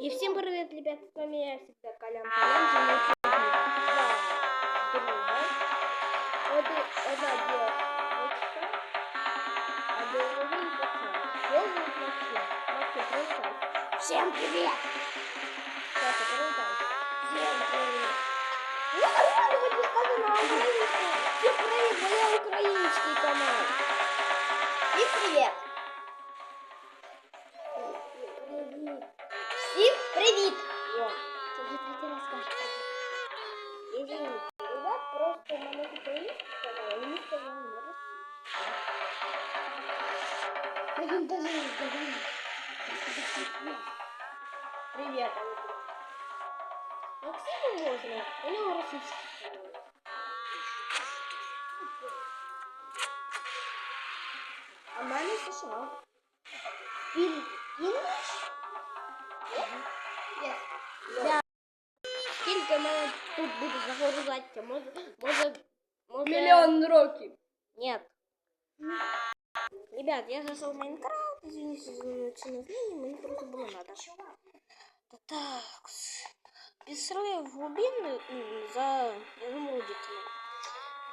И всем привет, ребят, с вами я всегда Колян Колян, сегодня друга. Один, одна девочка, а другой пацан. Его зовут Максим. Максим, привет. Всем привет! Саша, привет. Всем привет! Хоть не сказано на украинском. Всем привет, моя украинский канал. Всем привет! Пойдем даже разговаривать. Привет, Андрей. Максиму можно, у него российский. А маме США. Филиппинаш? Yes. Да. Скільки мене тут буде загружатися? Може, може, може... Миллион років. Нет. Ребят, я зашел в Майнкрафт, извините за начиназнение, мне просто было надо. Да так, без строя в глубины м, за изумрудиками.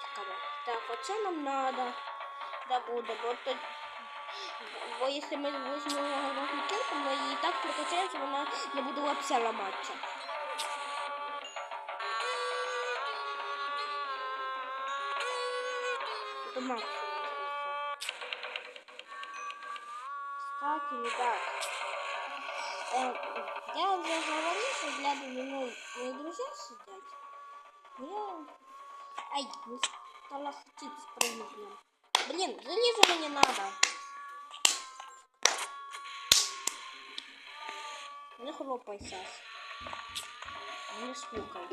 Цікаво. Так, оце нам надо. Да буде, бо то... Бо якщо ми візьмемо гарну кірку, ми її так прокачаємо, що вона не буде вообще ламатися. Это Максимум. Кстати, ребят, э, я уже говорил, что для меня мои друзья сидят. Я... Ай, не стала хотеть спрыгнуть. блин. Залезу мне не надо. Не хлопай сейчас. Не смукай.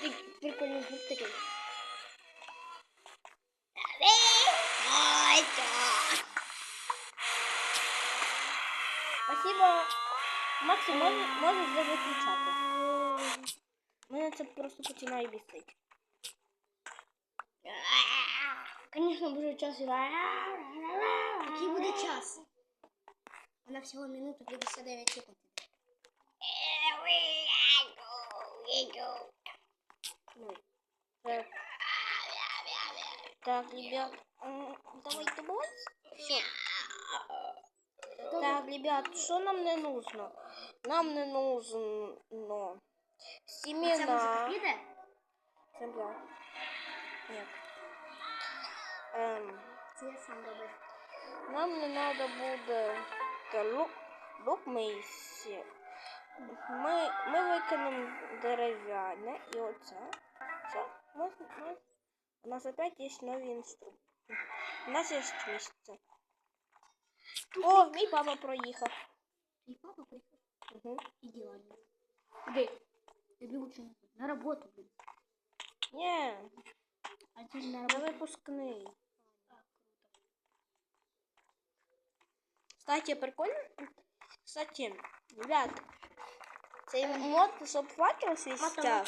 Ты прикольный звук такой. Спасибо. Максим, можеш, можеш вже виключати. Мене це просто починає бісити. Звісно, дуже час. Який буде час? Вона всього минуту 59 секунд. Ну, так. Так, ребят, м, давай давай. Все. Так, ребят, что нам не нужно? Нам не нужно Ця семена. музика піде? Земля. Нет. Эм, Це я сам робив. нам не надо буде та лук, лук ми всі. Ми, ми викинемо дерев'яне і оце. Все. Ми, ми, у нас опять є нові інструменти. У нас є місце. О, мій папа проїхав. І папа приїхав. Угу. Ідеально. Де? Тобі лучше не тут. На роботу, блін. Ні, А ти ж на на роботу. випускний. Кстати, прикольно. Кстати, ребят, цей мод, щоб факел свістяв,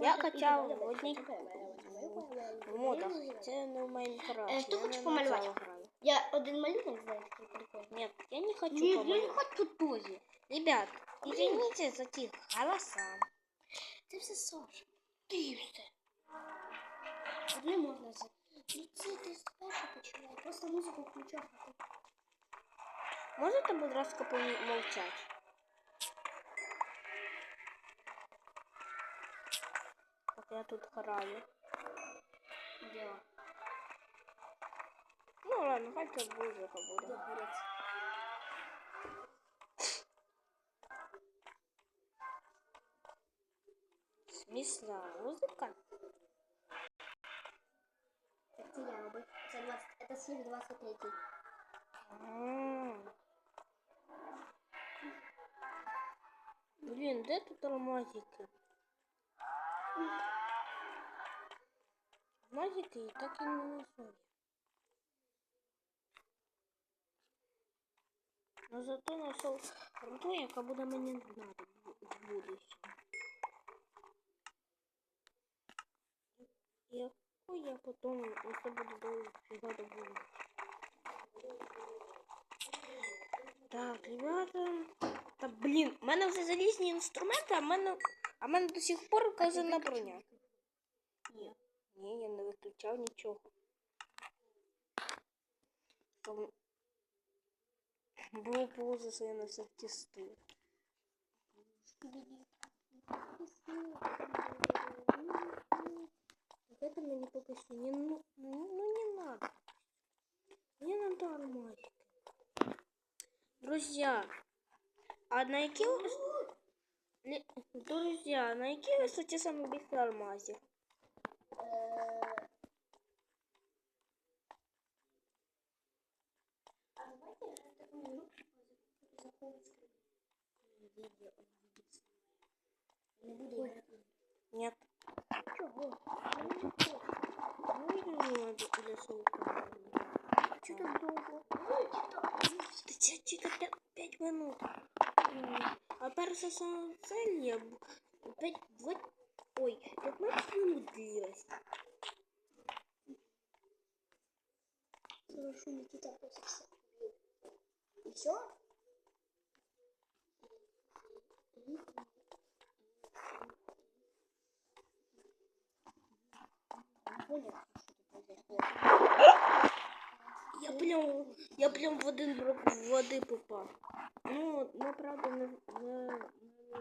я качав в одній в модах. Це не в Майнкрафт. Е, хто я хоче не помалювати? на це граю. Я один малюнок знаю, такий прикольний. Нет, я не хочу Ні, я не помалювати. хочу тоже. Ребят, извините за ті голоса. Це все Саша. Ти все. Одне можна за. Ну це ти спершу починай. Просто музику включав. а ти- Можете, будь ласка, помовчати? Поки я тут граю. Діло. Ну ладно, хай це музика Де буде. горець? Смісна музика. Так це я робив. Це 20. Це слів 23. М. Блін, де тут алмазики? Алмазики і так і не знайшов. Но зато знайшов руду, яка буде мені надо в будущем. Яку я потім, якщо буду довго добувати. Так, ребята. Та блін, в мене вже залізні інструменти, а в мене, а в мене до сих пор казана броня. Ні. Ні, я не виключав нічого. Було поза я на всіх тестив. Вот это мне пока что не, ну, ну, ну не надо. Мне надо алмазик. Друзья, а на Ле- Друзья, на какие высоте самый быстрый алмазик? Нет. Чого? Не надо для саука. Чого так довго? Та це тільки 5 минут. М, перша сама цель 5, 2, ой, 15 минут длилась. Хорошо, Никита просто. Все? Я прям, я прям в один блок води попав. Ну, ну правда, не, не, не,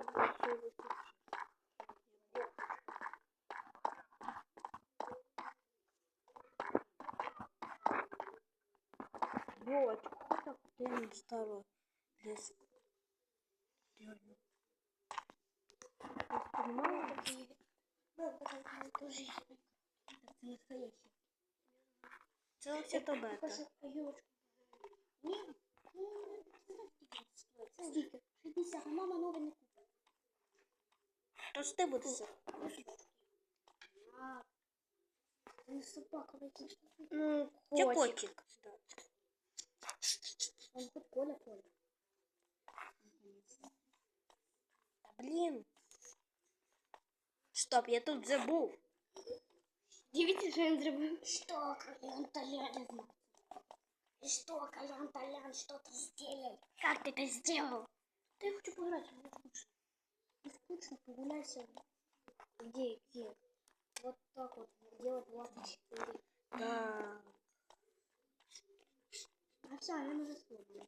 не Вот, темно стало лес? Я понимаю, Да, такая тоже есть. Это настоящий. це бета. Покажи елочку. Нет. ну, Стикер. 60. Мама не купила. То ж ти будеш. А, ну, собака какие-то. Ну, котик? Он хоть Коля, Коля. Блін. Стоп, я тут забув. Дивіться, що він зробив. Що, Колян Толян? И что, Колян Толян, что ты сделал? Как ты это сделал? Да я хочу погулять, мне скучно. Не скучно, погуляйся. Где, где? Вот так вот, делать 24. Да. А все, я уже сломала.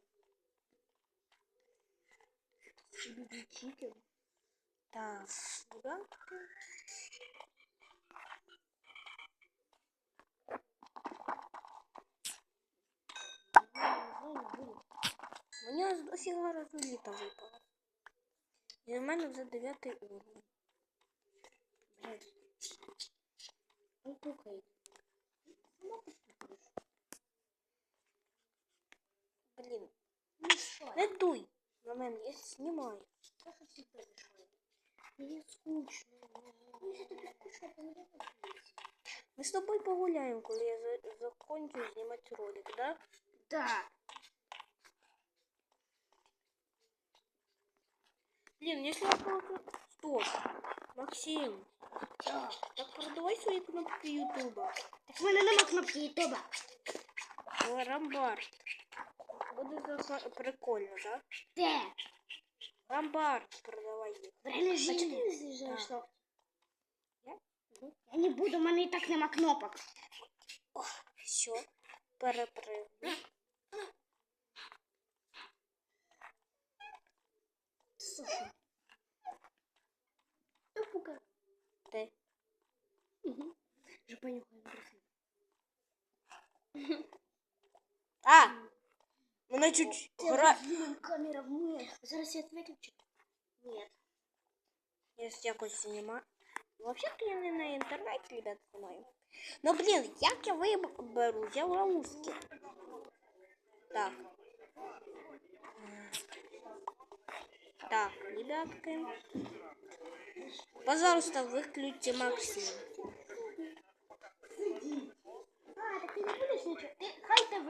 Чикен. Так. Ребятки. Мені ось дофіга розліта випало. І в мене вже дев'ятий уровень. Блядь. Он пукает. Не дуй. На мене, я знімаю. Я же всегда мешаю. Мне скучно. Ну, если тебе скучно, то мне Ми з тобою погуляємо, коли я за- закончу знімати ролик, да? Да. Блін, якщо я просто... Стоп. Максим. Да. Так продавай свої кнопки Ютуба. Так в мене нема кнопки Ютуба. Рамбар. Буде за- прикольно, да? Де? Рамбар продавай їх. В режимі. А чого ти не з'їжджаєш ногті? Я? Я не буду, в мене і так нема кнопок. О, все. Перепрыгну. Слушай. Кто пугает? Ти. Угу. Же понюхаем красиво. А! Мене чуть гра... камера в мир. Зараз я выключу. Нет. Я ж якось знімаю. Вообще-то я не на інтернеті, ребят, знімаю. Ну, блін, як я виберу? Я ловушки. Так. Так, ребятки. Пожалуйста, выключите Максим. А, так ти не будеш нічого? Ти хай ТВ.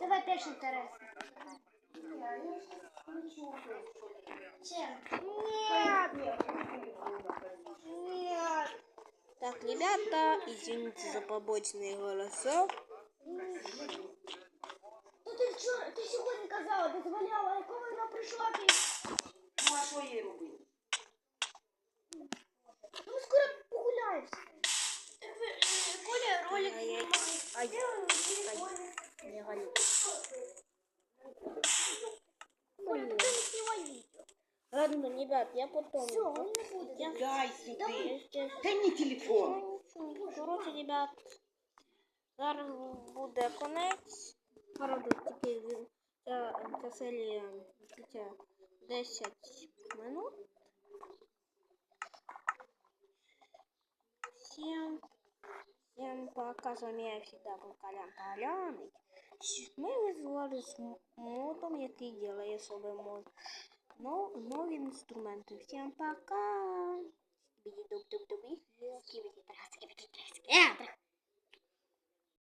ТВ теж інтересно. Чем? Нет. Нет. Так, ребята, извините за побочные голоса. Тут Ну ти вчора, ти сьогодні казала, дозволяла, а коли вона прийшла, ти... Ну, а що я робив? Ну ми скоро погуляємо. Так ви, е, Коля ролик Ай, ай, знімає. ай. Де він? Ай. Телефон. Не галю. Коля, так ти не знімай відео. Ладно, ребят, я потом. Все, он не буде. Я- Дай сюди. Я ще- Дай мені телефон. Ну, Коротше, ребят, зараз буде конець. Правда, тільки ця, ця серія тільки 10 минут. Всем, всем пока, с вами я всегда был Колян Толяник. Ми визвали з м- модом, який делає собі мод. Но, нові інструменти. Всем пока! Скибиди-дуб-дуб-дуб. Скибиди-трас, скибиди-трас, скибиди-трас.